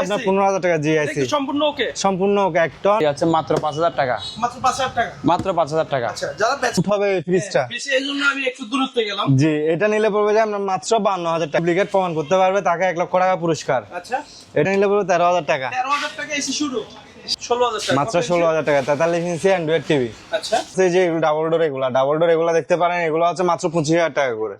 আপনার AC? পনেরো হাজার টাকা জি এটা আইসি সম্পূর্ণ ওকে? সম্পূর্ণ ওকে এক টন আছে মাত্র পাঁচ হাজার টাকা। মাত্র পাঁচ হাজার টাকা? মাত্র পাঁচ হাজার টাকা। আচ্ছা যারা ব্যাচ হবে ফ্রিজটা বেশি এই জন্য আমি একটু দূরত্বে গেলাম। জি এটা নিলে পড়বে যে আপনার মাত্র বান্ন হাজার টাকা। ডুপ্লিকেট প্রমাণ করতে পারবে তাকে এক লক্ষ টাকা পুরস্কার। আচ্ছা। এটা নিলে পড়বে তেরো হাজার টাকা। তেরো হাজার টাকা এসি শুরু। ষোলো হাজার টাকা মাত্র ষোলো হাজার টাকা। তেতাল্লিশ ইঞ্চি অ্যান্ড্রয়েড টিভি আচ্ছা। যে ডাবল ডোর এগুলা ডাবল ডোর এগুলা দেখতে পারেন এগুলো হচ্ছে মাত্র পঁচিশ হাজার টাকা করে।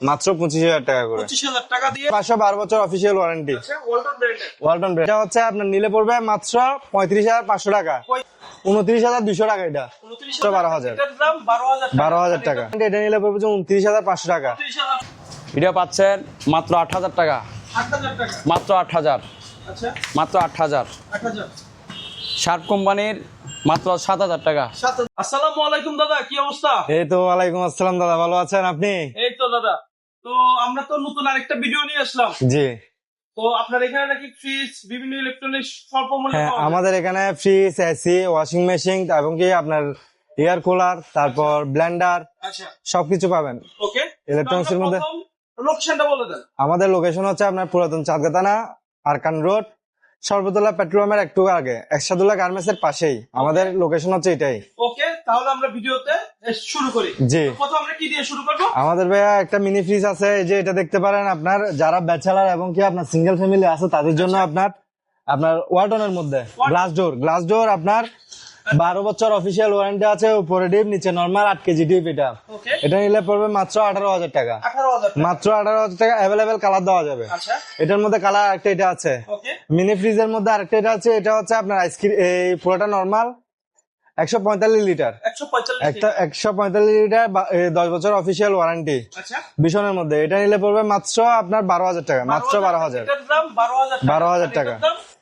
মাত্র পঁচিশ হাজার টাকা করে। পঁচিশ হাজার টাকা দিয়ে পাঁচশো বারো বছর অফিসিয়াল ওয়ারেন্টি আচ্ছা ওয়ালটন ওয়ালটন এটা হচ্ছে আপনার নিলে পড়বে মাত্র পঁয়ত্রিশ হাজার পাঁচশো টাকা। উনত্রিশ হাজার দুশো টাকা এটা। বারো হাজার। বারো হাজার টাকা। এটা নিলে পড়বে উনত্রিশ হাজার পাঁচশো টাকা। এটা পাচ্ছেন মাত্র আট হাজার টাকা। মাত্র আট হাজার। আচ্ছা। মাত্র আট হাজার। আট শার্প কোম্পানির মাত্র সাত হাজার টাকা। আসসালামু আলাইকুম দাদা কি অবস্থা? এই তো ওয়ালাইকুম আসসালাম দাদা ভালো আছেন আপনি? এই তো দাদা। তো আমরা তো নতুন আরেকটা ভিডিও নিয়ে আসলাম। জি। তো আপনার এখানে নাকি ফ্রিজ বিভিন্ন ইলেকট্রনিক্স স্বল্প মূল্যে আমাদের এখানে ফ্রিজ এসি ওয়াশিং মেশিন এবং কি আপনার এয়ার কুলার তারপর ব্লেন্ডার আচ্ছা। সবকিছু পাবেন। ওকে Electronics এর মধ্যে? লোকেশনটা বলে দেন। আমাদের লোকেশন হচ্ছে আপনার পুরাতন চাঁদগাতানা আরকান রোড। সর্বতলা পেট্রোলামের একটু আগে একসাদুল্লাহ গার্মেন্টস এর পাশেই। আমাদের লোকেশন হচ্ছে এটাই। ওকে তাহলে আমরা ভিডিওতে শুরু করি। জি। প্রথম আমরা কি দিয়ে শুরু করব? আমাদের ভাইয়া একটা মিনি ফ্রিজ আছে এই যে এটা দেখতে পারেন আপনার যারা ব্যাচেলার এবং কি আপনার সিঙ্গেল ফ্যামিলি আছে তাদের জন্য আপনার আপনার ওয়ালটনের মধ্যে গ্লাস ডোর গ্লাস ডোর আপনার বারো বছর অফিসিয়াল ওয়ারেন্টি আছে উপরে ডিপ নিচে নর্মাল আট কেজি ডিপ এটা। এটা নিলে পড়বে মাত্র আঠারো হাজার টাকা। মাত্র আঠারো হাজার টাকা অ্যাভেলেবেল কালার দেওয়া যাবে। আচ্ছা। এটার মধ্যে কালার একটা এটা আছে। মিনি ফ্রিজের মধ্যে আরেকটা এটা আছে এটা হচ্ছে আপনার আইসক্রিম এই পুরোটা নর্মাল একশো পঁয়তাল্লিশ লিটার। একটা একশো পঁয়তাল্লিশ লিটার দশ বছর অফিসিয়াল ওয়ারেন্টি। আচ্ছা। ভীষণের মধ্যে। এটা নিলে পড়বে মাত্র আপনার বারো হাজার টাকা মাত্র বারো হাজার। বারো হাজার টাকা।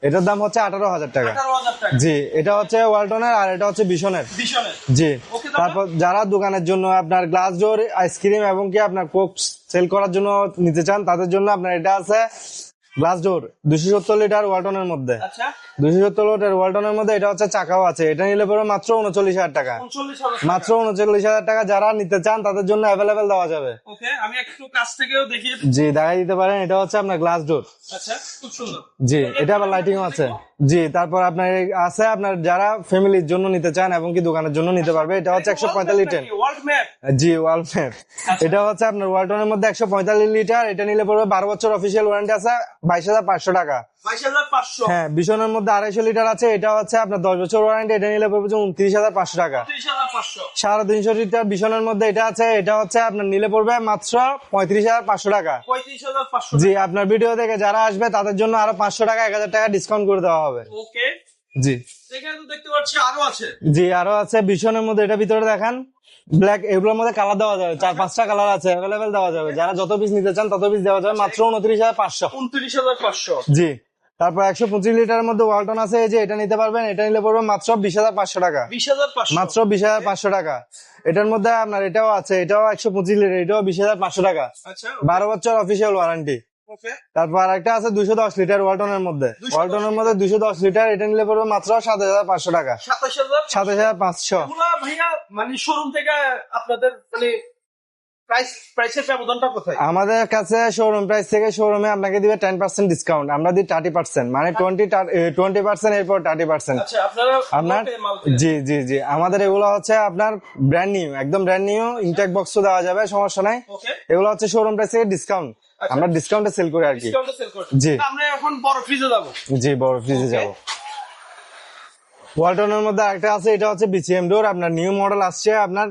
এটার দাম হচ্ছে আঠারো হাজার টাকা। জি এটা হচ্ছে ওয়ালটনের আর এটা হচ্ছে ভীষণের। জি তারপর? তারপর যারা দোকানের জন্য আপনার গ্লাস ডোর আইসক্রিম এবং কি আপনার কোক সেল করার জন্য নিতে চান তাদের জন্য আপনার এটা আছে গ্লাস ডোর দুশো সত্তর লিটার ওয়ালটনের মধ্যে। আচ্ছা। দুশো সত্তর লিটার ওয়ালটনের মধ্যে এটা হচ্ছে চাকাও আছে। এটা নিলে পরে মাত্র উনচল্লিশ হাজার টাকা। মাত্র উনচল্লিশ হাজার টাকা যারা নিতে চান তাদের জন্য অ্যাভেলেবেল দেওয়া যাবে। আমি একটু কাছ থেকেও দেখিয়ে জি দেখাই দিতে পারেন এটা হচ্ছে আপনার গ্লাস ডোর আচ্ছা খুব সুন্দর। জি এটা আবার লাইটিং আছে। জি তারপর আপনার আছে আপনার যারা ফ্যামিলির জন্য নিতে চান এবং কি দোকানের জন্য নিতে পারবে এটা হচ্ছে একশো পঁয়তাল্লিশ লিটার। ওয়ার্ল্ড ম্যাপ জি ওয়ালফেয়ার এটা হচ্ছে আপনার ওয়ালটনের মধ্যে একশো পঁয়তাল্লিশ লিটার এটা নিলে পড়বে বারো বছর অফিসিয়াল ওয়ারেন্টি আছে বাইশ হাজার পাঁচশো টাকা। হ্যাঁ বিশনের মধ্যে আড়াইশো লিটার আছে এটা হচ্ছে আপনার দশ বছর ওয়ারেন্টি এটা নিলে পড়বে উনত্রিশ হাজার পাঁচশো টাকা। সাড়ে তিনশো লিটার বিশনের মধ্যে এটা আছে এটা হচ্ছে আপনার নিলে পড়বে মাত্র পঁয়ত্রিশ হাজার পাঁচশো টাকা। জি আপনার ভিডিও থেকে যারা আসবে তাদের জন্য আরও পাঁচশো টাকা এক হাজার টাকা ডিসকাউন্ট করে দেওয়া হবে। ওকে। জি। দেখতে পাচ্ছি আরও আছে। জি আরও আছে ভীষণের মধ্যে এটা ভিতরে দেখান। ব্ল্যাক এগুলোর মধ্যে কালার দেওয়া যাবে চার পাঁচটা কালার আছে অ্যাভেলেবেল দেওয়া যাবে। যারা যত পিস নিতে চান তত পিস দেওয়া যাবে মাত্র উনত্রিশ হাজার পাঁচশো। উনত্রিশ হাজার পাঁচশো। জি। তারপর একশো পঁচিশ লিটারের মধ্যে ওয়ালটন আছে যে এটা নিতে পারবেন এটা নিলে পড়বে মাত্র বিশ হাজার পাঁচশো টাকা। বিশ হাজার মাত্র বিশ হাজার পাঁচশো টাকা। এটার মধ্যে আপনার এটাও আছে এটাও একশো পঁচিশ লিটার এটাও বিশ হাজার পাঁচশো টাকা। আচ্ছা বারো বছর অফিসিয়াল ওয়ারেন্টি তারপর একটা আছে দুশো দশ লিটার ওয়ালটনের মধ্যে। 210 ওয়ালটনের মধ্যে দুশো দশ লিটার এটা নিলে পড়বে মাত্র সাত হাজার পাঁচশো টাকা। সাতাশ হাজার পাঁচশো। মানে শোরুম থেকে আপনাদের মানে আমাদের কাছে শোরুম প্রাইস থেকে শোরুমে আপনাকে দিবে টেন পার্সেন্ট ডিসকাউন্ট আমরা দিই থার্টি পার্সেন্ট মানে টোয়েন্টি টোয়েন্টি পার্সেন্ট এরপর থার্টি পার্সেন্ট আচ্ছা আপনার মাল কিনেন। জি জি জি। আমাদের এগুলো হচ্ছে আপনার ব্র্যান্ড নিউ একদম ব্র্যান্ড নিউ ইনটেক বক্সও দেওয়া যাবে সমস্যা নাই। এগুলো হচ্ছে শোরুম প্রাইস থেকে ডিসকাউন্ট আচ্ছা। আমরা ডিসকাউন্টে সেল করি আর কি। জি। আমরা এখন বড় ফ্রিজে যাব। জি বড় ফ্রিজে যাব। ওয়ালটনের মধ্যে একটা আছে এটা হচ্ছে বিসিএম ডোর আপনার নিউ মডেল আসছে আপনার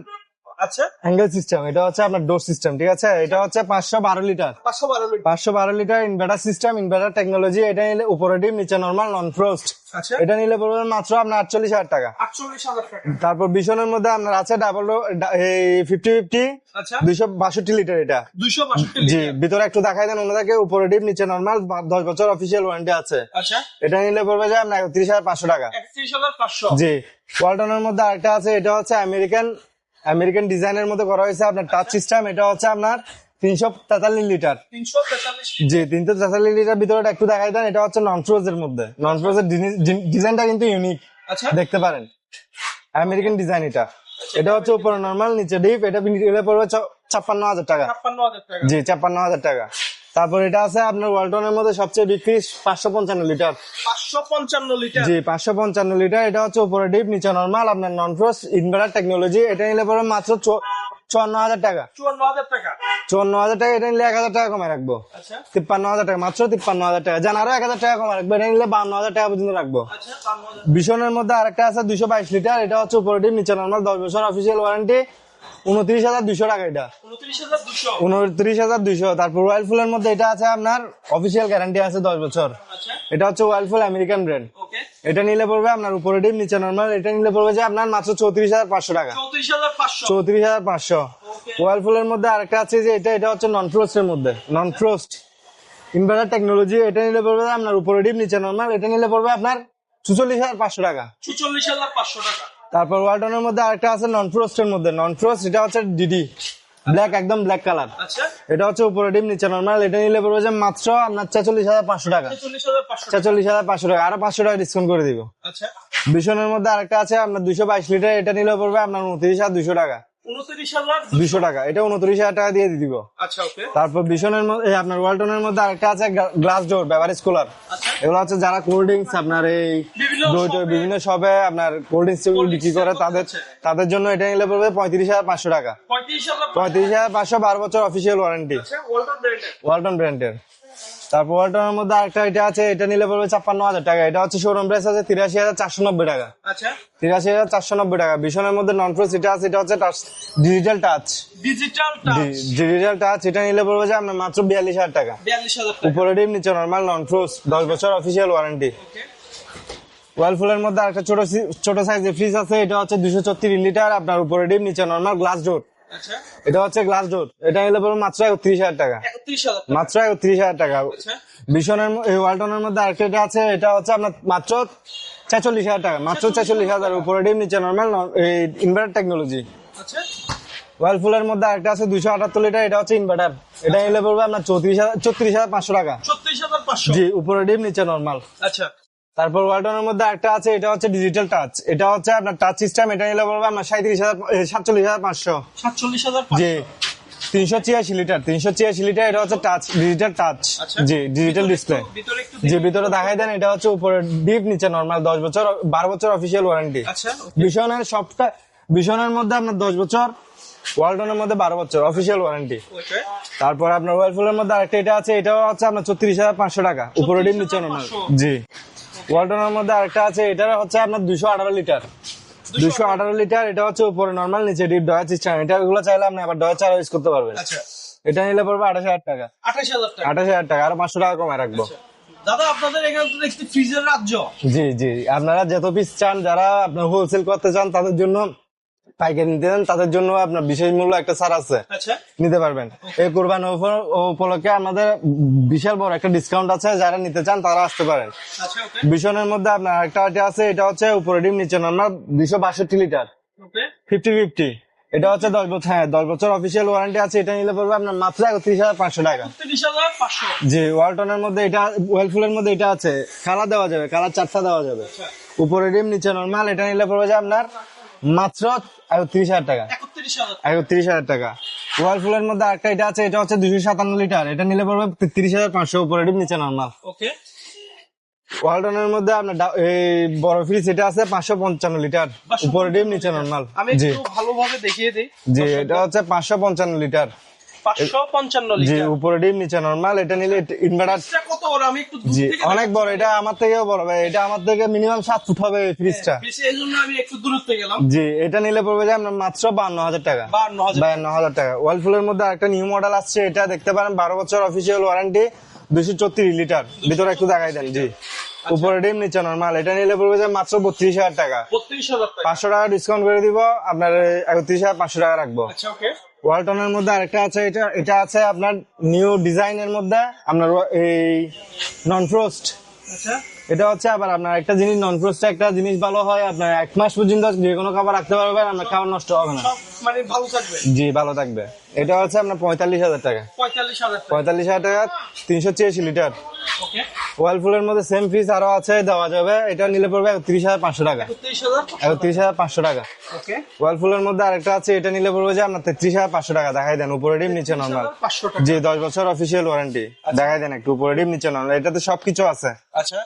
আচ্ছা। অ্যাঙ্গেল সিস্টেম এটা হচ্ছে আপনার ডোর সিস্টেম ঠিক আছে? এটা হচ্ছে পাঁচশো বারো লিটার। পাঁচশো বারো লিটার। পাঁচশো বারো litre inverter system inverter technology এটা নিলে উপরে ডিম নিচে নর্মাল নন ফ্রোস্ট আচ্ছা। এটা নিলে পড়বে মাত্র আপনার আটচল্লিশ হাজার টাকা। আটচল্লিশ হাজার টাকা। তারপর বিশনের মধ্যে আপনার আছে ডাবল এই ফিফটি ফিফটি আচ্ছা। দুইশো বাষট্টি লিটার এটা। দুইশো বাষট্টি জি ভিতরে একটু দেখাই দেন ওনাদেরকে উপরে ডিপ নিচে নর্মাল দশ বছর অফিসিয়াল ওয়ারেন্টি আছে। আচ্ছা। এটা নিলে পড়বে যে আপনার একত্রিশ হাজার পাঁচশো টাকা। একত্রিশ হাজার পাঁচশো। জি। ওয়ালটনের মধ্যে আরেকটা আছে এটা হচ্ছে আমেরিকান আমেরিকান ডিজাইনের মধ্যে করা হয়েছে আপনার টাচ সিস্টেম এটা হচ্ছে আপনার তিনশো তেতাল্লিশ লিটার জি তিনশো তেতাল্লিশ লিটার ভিতরে একটু দেখাই দেন এটা হচ্ছে নন ফ্রোজের মধ্যে। নন ফ্রোজের ডিজাইনটা কিন্তু ইউনিক আচ্ছা। দেখতে পারেন। আমেরিকান ডিজাইন এটা। এটা হচ্ছে উপরে নর্মাল নিচে ডিপ এটা পড়বে ছাপ্পান্ন হাজার টাকা। ছাপ্পান্ন হাজার টাকা। জি ছাপ্পান্ন হাজার টাকা। তারপর এটা আছে আপনার ওয়ালটনের মধ্যে সবচেয়ে বিক্রি পাঁচশো পঞ্চান্ন লিটার। পাঁচশো পঞ্চান্ন লিটার? জি পাঁচশো পঞ্চান্ন লিটার। এটা হচ্ছে উপরে ডিপ নিচে নর্মাল। আপনার নন ফ্রোস্ট ইনভার্টার টেকনোলজি এটা নিলে পরে মাত্র চুয়ান্ন হাজার টাকা। চুয়ান্ন হাজার টাকা? চুয়ান্ন হাজার টাকা এটা নিলে এক হাজার টাকা কমে রাখব। আচ্ছা। তিপ্পান্ন হাজার টাকা মাত্র তিপ্পান্ন হাজার টাকা। জান আরও এক হাজার টাকা কমে রাখব। এটা নিলে বান্ন হাজার টাকা পর্যন্ত রাখব। আচ্ছা ভীষণের মধ্যে আরেকটা আছে দুশো বাইশ লিটার। এটা হচ্ছে উপরে ডিপ নিচে নর্মাল দশ বছর অফিসিয়াল ওয়ারেন্টি উনত্রিশ হাজার দুশো টাকা এটা। উনত্রিশ হাজার দুশো। তারপর রয়্যাল ফুলের মধ্যে এটা আছে আপনার অফিসিয়াল গ্যারান্টি আছে দশ বছর। আচ্ছা। এটা হচ্ছে রয়্যাল ফুল আমেরিকান ব্র্যান্ড এটা নিলে পড়বে আপনার উপরে ডিম নিচে নর্মাল এটা নিলে পড়বে যে আপনার মাত্র চৌত্রিশ হাজার পাঁচশো টাকা। চৌত্রিশ হাজার পাঁচশো। চৌত্রিশ হাজার পাঁচশো। ওকে ওয়াল ফুলের মধ্যে আরেকটা আছে যে এটা এটা হচ্ছে নন ফ্রোস্টের মধ্যে। নন ফ্রোস্ট ইনভার্টার টেকনোলজি এটা নিলে পড়বে আপনার উপরে ডিম নিচে নর্মাল এটা নিলে পড়বে আপনার চুচল্লিশ হাজার পাঁচশো টাকা। চুচল্লিশ হাজার পাঁচশো টাকা। তারপর ওয়ালটনের মধ্যে আরেকটা আছে নন ফ্রোস্টের মধ্যে। নন ফ্রোস্ট এটা হচ্ছে ডিডি ব্ল্যাক একদম ব্ল্যাক কালার আচ্ছা। এটা হচ্ছে উপরে ডিম নিচে নর্মাল এটা নিলে পড়বে যে মাত্র আপনার ছেচল্লিশ হাজার পাঁচশো টাকা। ছেচল্লিশ হাজার পাঁচশো টাকা। আরও পাঁচশো টাকা ডিসকাউন্ট করে দিব। আচ্ছা। ভীষণের মধ্যে আরেকটা আছে আপনার দুশো বাইশ লিটার এটা নিলে পড়বে আপনার উনত্রিশ হাজার দুশো টাকা। দুশো। টাকা। এটা উনত্রিশ হাজার টাকা দিয়ে দিব। আচ্ছা ওকে। তারপর ভীষণের মধ্যে আপনার ওয়ালটনের মধ্যে আরেকটা আছে গ্লাস ডোর বেভারেজ কুলার আচ্ছা। এগুলো হচ্ছে যারা কোল্ড ড্রিঙ্কস আপনার এই বিভিন্ন দই বিভিন্ন শপে আপনার কোল্ড ড্রিঙ্কস বিক্রি করে তাদের তাদের জন্য এটা নিলে পড়বে পঁয়ত্রিশ হাজার পাঁচশো টাকা। পঁয়ত্রিশ হাজার পাঁচশো। বারো বছর অফিসিয়াল ওয়ারেন্টি ওয়ালটন ওয়ালটন ব্র্যান্ডের তারপর ওয়ালটনের মধ্যে আরেকটা এটা আছে এটা নিলে পড়বে ছাপ্পান্ন হাজার টাকা। এটা হচ্ছে শোরুম প্রাইস আছে তিরাশি হাজার চারশো নব্বই টাকা। আচ্ছা। তিরাশি হাজার চারশো নব্বই টাকা। ভীষণের মধ্যে নন ফ্রোস এটা আছে এটা হচ্ছে digital touch digital touch digital touch এটা নিলে পড়বে যে আপনার মাত্র বিয়াল্লিশ হাজার টাকা। বিয়াল্লিশ হাজার উপরে ডিম নিচে নর্মাল নন ফ্রোস দশ বছর অফিসিয়াল ওয়ারেন্টি ওয়ালফুলের মধ্যে একটা ছোট ছোট সাইজের ফ্রিজ আছে এটা হচ্ছে দুশো ছত্রিশ লিটার আপনার উপরে ডিম নিচে নর্মাল গ্লাস ডোর এটা হচ্ছে গ্লাস ডোর এটা নিলে পড়বে মাত্র একত্রিশ হাজার টাকা। হাজার টাকা। মাত্র একত্রিশ হাজার টাকা। আচ্ছা। ভীষণের ম- এই ওয়ালটনের মধ্যে আরেকটা আছে এটা হচ্ছে আপনার মাত্র ছেচল্লিশ হাজার টাকা। মাত্র ছেচল্লিশ হাজার উপরে ডিম নিচে নর্মাল ইনভার্টার টেকনোলজি আচ্ছা। ওয়ালফুলের মধ্যে আরেকটা আছে দুশো আটাত্তর লিটার এটা হচ্ছে ইনভার্টার এটা নিলে পড়বে আপনার চৌত্রিশ হাজার ছত্রিশ হাজার পাঁচশো টাকা। জি উপরে ডিম নিচে নর্মাল আচ্ছা। তারপর ওয়ালটনের মধ্যে একটা আছে এটা হচ্ছে ডিজিটাল টাচ এটা হচ্ছে আপনার টাচ সিস্টেম এটা নিলে পড়বে আপনার সাঁত্রিশ হাজার সাতচল্লিশ হাজার পাঁচশো। সাতচল্লিশ হাজার জি। তিনশো ছিয়াশি লিটার তিনশো ছিয়াশি লিটার এটা হচ্ছে touch digital touch. Ji digital display যে ভিতরে দেখাই দেন এটা হচ্ছে উপরে ডিপ নিচে নর্মাল দশ বছর বারো বছর অফিসিয়াল ওয়ারেন্টি আচ্ছা ভীষণের সবটা ভীষণের মধ্যে আপনার দশ বছর ওয়ালটনের মধ্যে বারো বছর অফিসিয়াল ওয়ারেন্টি তারপর আপনার ওয়ালফুলের মধ্যে আরেকটা এটা আছে এটাও হচ্ছে আপনার ছত্রিশ হাজার পাঁচশো টাকা। উপরে ডিম নিচে নর্মাল জি। ওয়ালটনের মধ্যে আরেকটা আছে এটা হচ্ছে আপনার দুশো আঠারো লিটার। দুশো আঠারো লিটার এটা হচ্ছে উপরে নর্মাল নিচে ডিপ ডয়া সিস্টেম এটা ওগুলো চাইলে আপনি আবার ডয়া চার ইউজ করতে পারবেন। আচ্ছা। এটা নিলে পড়বে আঠাশ হাজার টাকা। আঠাশ হাজার টাকা। আঠাশ হাজার টাকা আরও পাঁচশো টাকা কমায় রাখব। দাদা আপনাদের এখানে তো দেখছি ফ্রিজের রাজ্য। জি জি। আপনারা যত পিস চান যারা আপনার হোলসেল করতে চান তাদের জন্য পাইকারি নিতে চান তাদের জন্য আপনার বিশেষ মূল্য একটা ছাড় আছে। আচ্ছা। নিতে পারবেন। এই কোরবান উপলক্ষে আমাদের বিশাল বড় একটা ডিসকাউন্ট আছে যারা নিতে চান তারা আসতে পারেন। আচ্ছা ভীষণের মধ্যে আপনার একটা আইটেম আছে এটা হচ্ছে উপরে ডিম নিচে নর্মাল দুইশো বাষট্টি লিটার। ফিফটি ফিফটি এটা হচ্ছে দশ বছর হ্যাঁ দশ বছর অফিসিয়াল ওয়ারেন্টি আছে এটা নিলে পড়বে আপনার মাত্র একত্রিশ হাজার পাঁচশো টাকা। জি ওয়ালটনের মধ্যে এটা ওয়েলফুলের মধ্যে এটা আছে। কালার দেওয়া যাবে কালার চারটা দেওয়া যাবে। আচ্ছা। উপরে ডিম নিচে নর্মাল এটা নিলে পড়বে যে আপনার মাত্র একত্রিশ হাজার টাকা। একত্রিশ হাজার। টাকা। ওয়ালফুলের মধ্যে আরেকটা এটা আছে এটা হচ্ছে দুশো সাতান্ন লিটার। এটা নিলে পড়বে তিরিশ হাজার পাঁচশো উপরে ডিম নিচে নর্মাল ওকে। ওয়ালটনের মধ্যে আপনার এই বড় ফ্রিজ এটা আছে পাঁচশো পঞ্চান্ন লিটার। উপরে ডিম নিচে নর্মাল আমি একটু ভালোভাবে দেখিয়ে দিই। জি এটা হচ্ছে পাঁচশো পঞ্চান্ন লিটার। পাঁচশো পঞ্চান্ন জি উপরে ডিম নিচে নর্মাল এটা নিলে ইনভার্টার এটা কত বড়? আমি একটু দূর থেকে অনেক বড় এটা আমার থেকেও বড় ভাই। এটা আমার থেকে মিনিমাম ফুট হবে ফ্রিজটা বেশি এই আমি একটু দূরত্বে গেলাম। জি এটা নিলে পড়বে যে আপনার মাত্র টাকা। টাকা। ওয়ালফুলের মধ্যে নিউ মডেল আসছে এটা দেখতে পারেন বারো বছর অফিসিয়াল ওয়ারেন্টি দুশো চত্রিশ লিটার। ভিতরে একটু দেখাই দেন জি। উপরে ডিম নিচে নর্মাল এটা নিলে পড়বে যে মাত্র বত্রিশ হাজার টাকা। বত্রিশ হাজার টাকা। পাঁচশো টাকা ডিসকাউন্ট করে দিব আপনার একত্রিশ হাজার পাঁচশো টাকা রাখব। আচ্ছা ওকে ওয়ালটনের মধ্যে আরেকটা আছে, এটা এটা আছে আপনার নিউ ডিজাইনের মধ্যে, আপনার এই নন ফ্রোস্ট আচ্ছা। এটা হচ্ছে আবার আপনার একটা জিনিস নন ফ্রোস্ট একটা জিনিস ভালো হয় আপনার এক মাস পর্যন্ত যে কোনো খাবার রাখতে পারবেন আপনার খাবার নষ্ট হবে না। মানে ভালো থাকবে। জি ভালো থাকবে। এটা হচ্ছে আপনার পঁয়তাল্লিশ হাজার টাকা। পঁয়তাল্লিশ হাজার টাকা। পঁয়তাল্লিশ হাজার টাকা তিনশো ছিয়াশি লিটার। ওয়ালফুলের মধ্যে সেম ফিস আরও আছে দেওয়া যাবে। এটা নিলে পড়বে একত্রিশ হাজার পাঁচশো টাকা। একত্রিশ হাজার পাঁচশো টাকা। ওয়ালফুলের মধ্যে আরেকটা আছে এটা নিলে পড়বে যে আপনার তেত্রিশ হাজার পাঁচশো টাকা। দেখাই দেন উপরে ডিম নিচে নর্মাল জি দশ বছর অফিসিয়াল ওয়ারেন্টি দেখাই দেন একটু উপরে ডিম নিচে নর্মাল এটাতে সবকিছু আছে। আচ্ছা।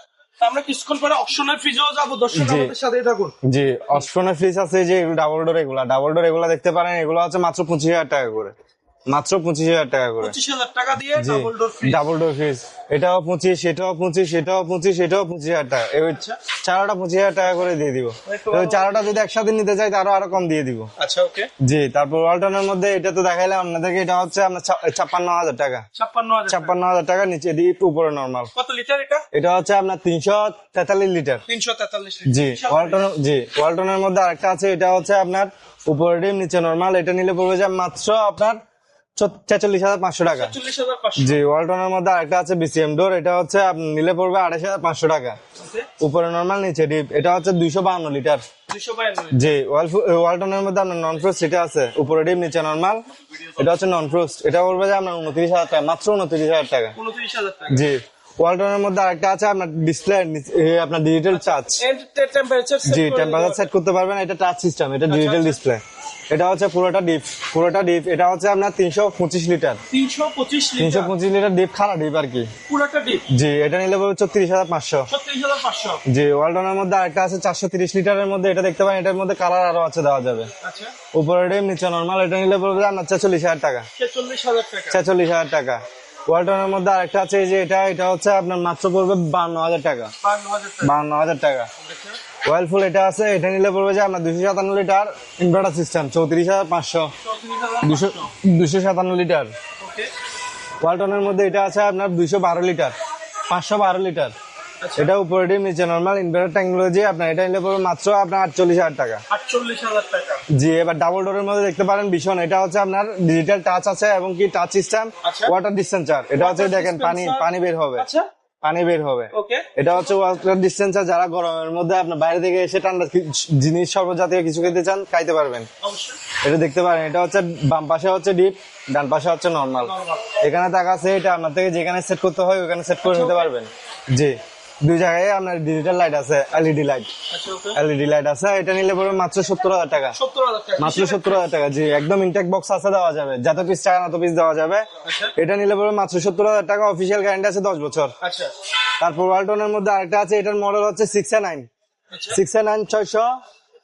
আমরা কিছুক্ষণ পরে অপশনের ফ্রিজেও যাব? দর্শক। আমাদের সাথেই থাকুন। জি অপশনাল ফ্রিজ আছে যে ডাবল ডোর এগুলা। ডাবল ডোর এগুলা দেখতে পারেন এগুলো হচ্ছে মাত্র পঁচিশ হাজার টাকা করে। মাত্র পঁচিশ হাজার টাকা করে। পঁচিশ হাজার টাকা দিয়ে double door fridge double door fridge এটাও পঁচিশ এটাও পঁচিশ এটাও পঁচিশ এটাও পঁচিশ হাজার টাকা। এই চারোটা পঁচিশ হাজার টাকা করে দিয়ে দিব। চারোটা যদি একসাথে নিতে চাই তারও আরও কম দিয়ে দিব। আচ্ছা ওকে। জি তারপর ওয়ালটনের মধ্যে এটা তো দেখাইলাম আপনাদেরকে এটা হচ্ছে আপনার ছাপ্পান্ন হাজার টাকা। ছাপ্পান্ন হাজার টাকা। নিচে ডিপ উপরে নর্মাল কত লিটার এটা? এটা হচ্ছে আপনার তিনশো তেতাল্লিশ লিটার তিনশো তেতাল্লিশ জি ওয়ালটন জি ওয়ালটনের মধ্যে আরেকটা আছে এটা হচ্ছে আপনার উপরে ডিম নিচে নর্মাল এটা নিলে পড়বে যে মাত্র আপনার ছেচল্লিশ হাজার পাঁচশো টাকা। জি ওয়ালটনের মধ্যে আরেকটা আছে বিসিএম ডোর এটা হচ্ছে নিলে পড়বে আড়াইশ হাজার পাঁচশো টাকা। উপরে নর্মাল নিচে ডিপ এটা হচ্ছে দুইশো বাহান্ন লিটার জি ওয়ালটনের মধ্যে আপনার নন ফ্রোস্ট এটা আছে উপরে ডিপ নিচে নর্মাল এটা হচ্ছে নন ফ্রোস্ট এটা পড়বে যে আপনার উনত্রিশ হাজার টাকা মাত্র উনত্রিশ হাজার টাকা। জি। ওয়ালটনের মধ্যে আরেকটা আছে আপনার ডিসপ্লে আপনার digital and temperature ji temperature set করতে পারবেন এটা টাচ সিস্টেম এটা ডিজিটাল ডিসপ্লে এটা হচ্ছে পুরোটা ডিপ পুরোটা ডিপ এটা হচ্ছে আপনার তিনশো পঁচিশ লিটার। তিনশো পঁচিশ তিনশো লিটার পঁচিশ লিটার ডিপ খারাপ ডিপ আর কি। পুরোটা ডিপ জি এটা নিলে পড়বে ছত্রিশ হাজার পাঁচশো। জি ওয়ালটনের মধ্যে আরেকটা আছে চারশো তিরিশ লিটারের মধ্যে এটা দেখতে পারেন এটার মধ্যে কালার আরও আছে দেওয়া যাবে। আচ্ছা। উপরে ডিপ নিচে নর্মাল এটা নিলে পড়বে আপনার ছেচল্লিশ হাজার টাকা। ছেচল্লিশ হাজার টাকা। ছেচল্লিশ হাজার টাকা। ওয়ালটনের মধ্যে আরেকটা আছে এই যে এটা এটা হচ্ছে আপনার মাত্র পড়বে বান্ন হাজার টাকা। বান্ন হাজার টাকা। ওয়েলফুল এটা আছে এটা নিলে পড়বে যে আপনার দুশো সাতান্ন লিটার ইনভার্টার সিস্টেম চৌত্রিশ হাজার পাঁচশো। দুশো দুশো সাতান্ন লিটার। ওয়ালটনের মধ্যে এটা আছে আপনার দুশো বারো লিটার পাঁচশো বারো লিটার। এটা উপরে ডিম নিচে নর্মাল ইনভার্টার টেকনোলজি আপনার এটা নিলে পড়বে মাত্র আপনার আটচল্লিশ হাজার টাকা। আটচল্লিশ হাজার টাকা। জি এবার ডাবল ডোরের মধ্যে দেখতে পারেন ভীষণ এটা হচ্ছে আপনার ডিজিটাল টাচ আছে এবং কি টাচ সিস্টেম আচ্ছা। ওয়াটার ডিস্টেন্সার এটা হচ্ছে দেখেন পানি পানি বের হবে। আচ্ছা। পানি বের হবে। ওকে। এটা হচ্ছে ওয়াটার ডিস্টেন্সার যারা গরমের মধ্যে আপনার বাইরে থেকে এসে ঠান্ডা জিনিস সর্বজাতীয় কিছু খেতে চান খাইতে পারবেন। এটা দেখতে পারেন এটা হচ্ছে বাম পাশে হচ্ছে ডিপ ডান পাশে হচ্ছে নর্মাল এখানে টাকা আছে এটা আপনার থেকে যেখানে সেট করতে হয় ওখানে সেট করে নিতে পারবেন। জি। দুই জায়গায় আপনার ডিজিটাল লাইট আছে এলইডি লাইট এলইডি লাইট আছে এটা নিলে পড়বে মাত্র সত্তর হাজার টাকা। মাত্র সত্তর হাজার টাকা জি একদম ইনটেক বক্স আছে দেওয়া যাবে। যত পিস চায় তত পিস দেওয়া যাবে। আচ্ছা। এটা নিলে পড়বে মাত্র সত্তর হাজার টাকা অফিসিয়াল গ্যারান্টি আছে দশ বছর। আচ্ছা। তারপর ওয়ালটনের মধ্যে আরেকটা আছে এটার মডেল হচ্ছে six nine six six nine ছয়শো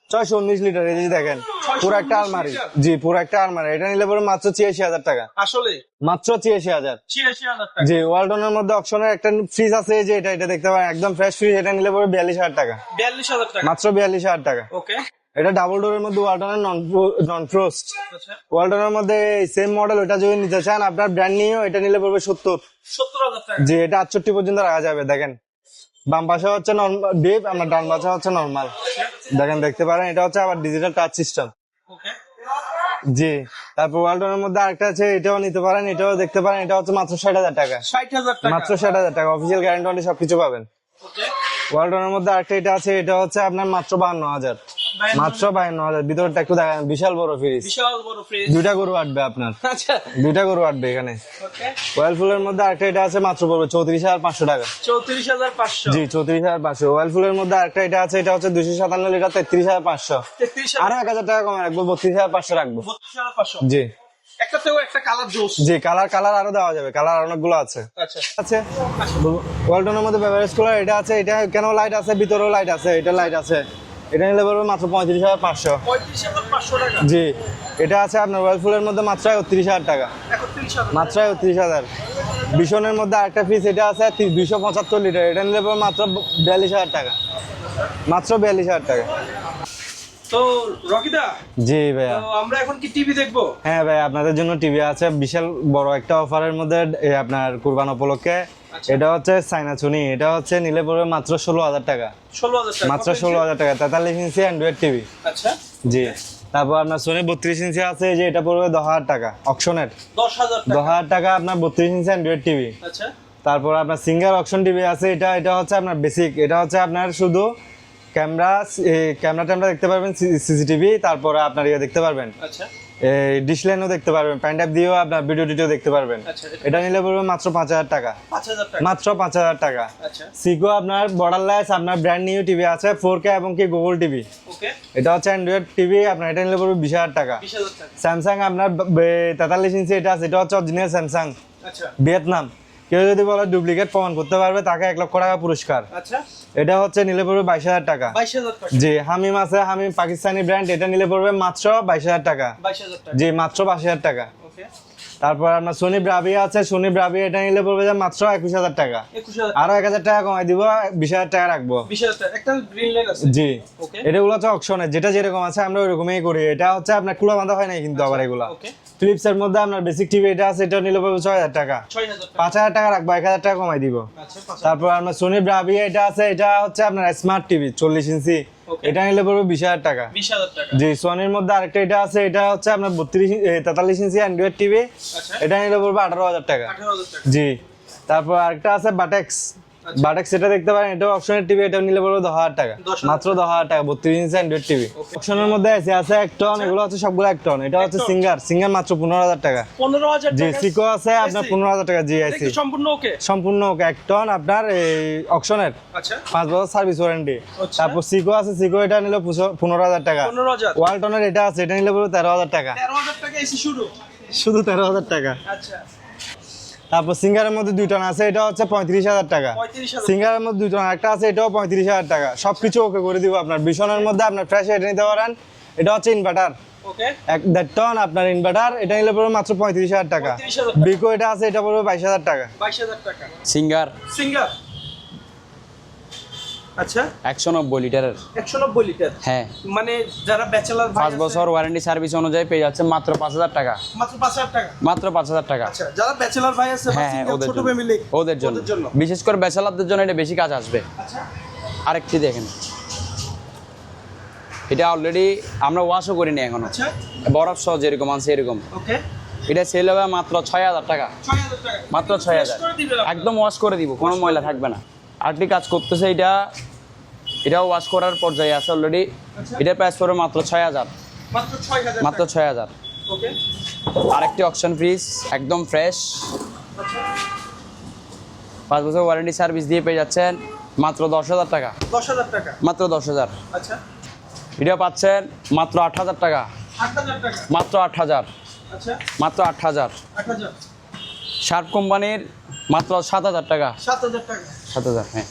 ছয়শো উনিশ লিটার এই যে দেখেন পুরো একটা আলমারি। জি পুরো একটা আলমারি। এটা নিলে পরে মাত্র ছিয়াশি হাজার টাকা। আসলে? মাত্র ছিয়াশি হাজার। জি ওয়ালটনের মধ্যে অপশনের একটা ফ্রিজ আছে যে এটা এটা দেখতে পারেন একদম ফ্রেশ ফ্রিজ এটা নিলে পরে বিয়াল্লিশ হাজার টাকা। বিয়াল্লিশ হাজার টাকা। মাত্র বিয়াল্লিশ হাজার টাকা। ওকে। এটা ডাবল ডোরের মধ্যে ওয়ালটনের নন নন ফ্রোস্ট ওয়ালটনের মধ্যে সেম মডেল ওটা যদি নিতে চান আপনার ব্র্যান্ড নিয়েও এটা নিলে পড়বে সত্তর। সত্তর হাজার টাকা। জি এটা আটষট্টি পর্যন্ত রাখা যাবে দেখেন। বাম পাশে হচ্ছে নর্মাল ডিপ আমার ডান পাশে হচ্ছে নর্মাল দেখেন দেখতে পারেন এটা হচ্ছে আবার ডিজিটাল টাচ সিস্টেম জি তারপর ওয়ালটনের মধ্যে আরেকটা আছে এটাও নিতে পারেন এটাও দেখতে পারেন এটা হচ্ছে মাত্র ষাট হাজার টাকা। মাত্র ষাট হাজার টাকা অফিসিয়াল গ্যারান্টি সবকিছু পাবেন। ওয়ালটনের মধ্যে আরেকটা এটা আছে এটা হচ্ছে আপনার মাত্র বান্ন হাজার। মাত্র বান্ন হাজার। ভিতরটা একটু দেখেন বিশাল বড় ফ্রিজ বিশাল বড় ফ্রিজ দুইটা গরু আটবে আপনার। আচ্ছা। দুইটা গরু আটবে এখানে। ওয়েলফুলের মধ্যে আরেকটা এটা আছে মাত্র পড়বে চৌত্রিশ হাজার পাঁচশো টাকা। চৌত্রিশ হাজার পাঁচশো। জি চৌত্রিশ হাজার পাঁচশো। ওয়েলফুলের মধ্যে আরেকটা এটা আছে এটা হচ্ছে দুশো সাতান্ন লিটার তেত্রিশ হাজার পাঁচশো। আরও এক হাজার টাকা কমে রাখব বত্রিশ হাজার পাঁচশো রাখব। বত্রিশ হাজার পাঁচশো। জি। একটাতেও একটা কালার জোস জি কালার কালার আরও দেওয়া যাবে কালার অনেকগুলো আছে। আচ্ছা। আছে? ওয়ালটনের মধ্যে বেভারেজ কুলার এটা আছে এটা কেন লাইট আছে ভিতরেও লাইট আছে এটা লাইট আছে। এটা নিলে পড়বে মাত্র পঁয়ত্রিশ হাজার পাঁচশো। জি। এটা আছে আপনার ওয়ালফুলের মধ্যে মাত্র একত্রিশ হাজার টাকা। মাত্র একত্রিশ হাজার। ভীষণের মধ্যে আরেকটা পিস এটা আছে দুইশো পঁচাত্তর লিটার এটা নিলে পড়বে মাত্র বিয়াল্লিশ হাজার টাকা। মাত্র বিয়াল্লিশ হাজার টাকা। তো রকিদা? জি ভাইয়া। আমরা এখন কি টিভি দেখব? হ্যাঁ ভাই আপনাদের জন্য টিভি আছে। বিশাল বড় একটা অফারের মধ্যে আপনার কুরবান উপলক্ষে। এটা হচ্ছে সাইনাচুনি এটা হচ্ছে নিলে পড়বে মাত্র ষোলো হাজার টাকা মাত্র ষোলো? হাজার টাকা তেতাল্লিশ ইঞ্চি অ্যান্ড্রয়েড টিভি আচ্ছা। জি। তারপর আপনার সোনি বত্রিশ ইঞ্চি আছে যে এটা পড়বে দশ হাজার টাকা অপশনের দশ হাজার টাকা। হাজার টাকা আপনার বত্রিশ ইঞ্চি অ্যান্ড্রয়েড টিভি আচ্ছা। তারপর আপনার সিঙ্গার অপশন টিভি আছে এটা এটা হচ্ছে আপনার বেসিক এটা হচ্ছে আপনার শুধু ক্যামেরা ক্যামেরা ট্যামেরা দেখতে পারবেন সিসিটিভি তারপরে আপনার ইয়ে দেখতে পারবেন। আচ্ছা। ডিশ লাইনও দেখতে পারবেন। প্যান দিয়েও আপনার ভিডিও টিডিও দেখতে পারবেন। আচ্ছা এটা নিলে পড়বে মাত্র পাঁচ হাজার টাকা। মাত্র পাঁচ হাজার টাকা। আচ্ছা। সিকো আপনার বর্ডার লাইস আপনার ব্র্যান্ড নিউ টিভি আছে ফোর কে এবং কি গুগল টিভি এটা হচ্ছে অ্যান্ড্রয়েড টিভি আপনার এটা নিলে পড়বে বিশ হাজার টাকা। স্যামসাং আপনার তেতাল্লিশ ইঞ্চি এটা আছে এটা হচ্ছে অরিজিনাল স্যামসাং আচ্ছা। ভিয়েতনাম কেউ যদি বলে ডুপ্লিকেট প্রমাণ করতে পারবে তাকে এক লক্ষ টাকা পুরস্কার। আচ্ছা। এটা হচ্ছে নিলে পড়বে বাইশ হাজার টাকা। জি হামিম আছে হামিম পাকিস্তানি ব্র্যান্ড এটা নিলে পড়বে মাত্র বাইশ হাজার টাকা। জি মাত্র বাইশ হাজার টাকা। ওকে তারপর আপনার সোনি ব্রাভি আছে সোনি ব্রাভি এটা নিলে পড়বে যে মাত্র একুশ হাজার টাকা। আরও এক হাজার টাকা কমাই দিব বিশ হাজার টাকা রাখব। জি। ওকে এটাগুলো হচ্ছে অপশনের যেটা যেরকম আছে আমরা ওইরকমই করি। এটা হচ্ছে আপনার কুলা বাঁধা হয় না কিন্তু আবার এগুলা। ফিলিপস এর মধ্যে আপনার বেসিক টিভি এটা আছে এটা নিলে পড়বে ছয় হাজার টাকা। পাঁচ হাজার টাকা রাখব এক হাজার টাকা কমাই দিব। আচ্ছা তারপর আপনার সোনি ব্রাভি এটা আছে এটা হচ্ছে আপনার স্মার্ট টিভি চল্লিশ ইঞ্চি. এটা নিলে পড়বে বিশ হাজার টাকা। বিশ হাজার টাকা। জি সোনির মধ্যে আরেকটা এটা আছে এটা হচ্ছে আপনার বত্রিশ তেতাল্লিশ ইঞ্চি অ্যান্ড্রয়েড টিভি আচ্ছা। এটা নিলে পড়বে আঠারো হাজার টাকা। জি তারপর আরেকটা আছে বাটেক্স আচ্ছা। সেটা দেখতে পারেন এটাও অপশনের টিভি এটা নিলে পড়বে দশ হাজার টাকা। মাত্র দশ হাজার টাকা বত্রিশ ইঞ্চি অ্যান্ড্রয়েড টিভি অপশনের মধ্যে আছে আছে এক টন এগুলো হচ্ছে সবগুলো এক টন এটা হচ্ছে সিঙ্গার সিঙ্গার মাত্র পনেরো হাজার টাকা। পনেরো হাজার জি সিকো আছে আপনার? পনেরো হাজার টাকা জি আইসি সম্পূর্ণ ওকে সম্পূর্ণ ওকে এক টন আপনার এই অপশনের আচ্ছা। পাঁচ বছর সার্ভিস ওয়ারেন্টি আচ্ছা। তারপর সিকো আছে সিকো এটা নিলে পনেরো হাজার টাকা। ওয়ালটনের এটা আছে এটা নিলে পুরো তেরো হাজার টাকা। তেরো হাজার টাকা শুরু। শুধু তেরো হাজার টাকা। আচ্ছা। তারপর সিঙ্গারের মধ্যে দুই টন আছে এটা হচ্ছে পঁয়ত্রিশ হাজার টাকা। সিঙ্গারের মধ্যে দুই টন একটা আছে এটাও পঁয়ত্রিশ হাজার টাকা। সব কিছু ওকে করে দিব আপনার। বিছনের মধ্যে আপনার ফ্রেশ এটা নিতে পারেন। এটা হচ্ছে ইনভার্টার এক দেড় টন আপনার ইনভার্টার এটা নিলে পড়বে মাত্র পঁয়ত্রিশ হাজার টাকা। 35,000 টাকা। বিকো এটা আছে এটা পড়বে বাইশ হাজার টাকা। বাইশ হাজার টাকা। সিঙ্গার। সিঙ্গার। আচ্ছা? লিটারের। লিটার? হ্যাঁ। মানে যারা ব্যাচেলার পাঁচ বছর ওয়ারেন্টি সার্ভিস অনুযায়ী পেয়ে যাচ্ছে মাত্র পাঁচ হাজার টাকা। মাত্র টাকা? মাত্র পাঁচ হাজার টাকা। আচ্ছা যারা ব্যাচেলার ভাই আছে বা single ওদের ছোট ফ্যামিলি ওদের জন্য। বিশেষ করে ব্যাচেলারদের জন্য এটা বেশি কাজ আসবে। আচ্ছা। আরেকটি দেখেন। এটা অলরেডি আমরা ওয়াশও করিনি এখনও। আচ্ছা। বরফ সহ যেরকম আছে এরকম। ওকে। এটা সেল হবে মাত্র ছয় হাজার টাকা। মাত্র ছয় হাজার। একদম ওয়াশ করে দিব কোনো ময়লা থাকবে না। আরেকটি কাজ করতেছে এটা এটাও ওয়াশ করার পর্যায়ে আছে অলরেডি এটা প্রাইস পড়বে মাত্র ছয় হাজার। মাত্র ছয় হাজার আরেকটি অপশন ফ্রিজ একদম ফ্রেশ আচ্ছা। পাঁচ বছর ওয়ারেন্টি সার্ভিস দিয়ে পেয়ে যাচ্ছেন মাত্র দশ হাজার টাকা। দশ হাজার টাকা। মাত্র দশ হাজার। আচ্ছা। এটা পাচ্ছেন মাত্র আট হাজার টাকা। মাত্র আট হাজার। আচ্ছা। মাত্র আট হাজার। শার্প কোম্পানির মাত্র সাত হাজার টাকা। সাত হাজার টাকা। সাত হাজার হ্যাঁ।